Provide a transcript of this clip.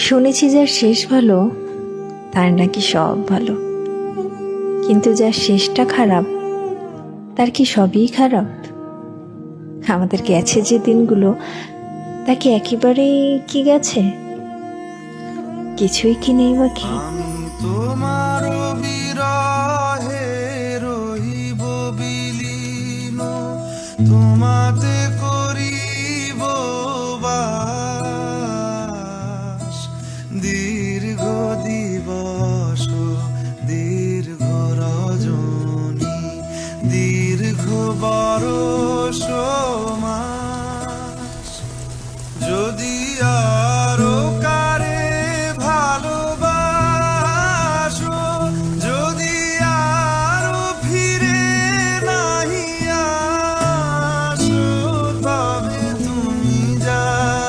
শুনেছি যার শেষ ভালো, তার নাকি সব ভালো। কিন্তু যার শেষটা খারাপ, তার কি সবই খারাপ? আমাদের গেছে যে দিনগুলো তা কি একেবারেই কি গেছে? কিছুই কি নেই রহিব বিলীন। তোমাতে দীর্ঘ বড় মাস যদি আ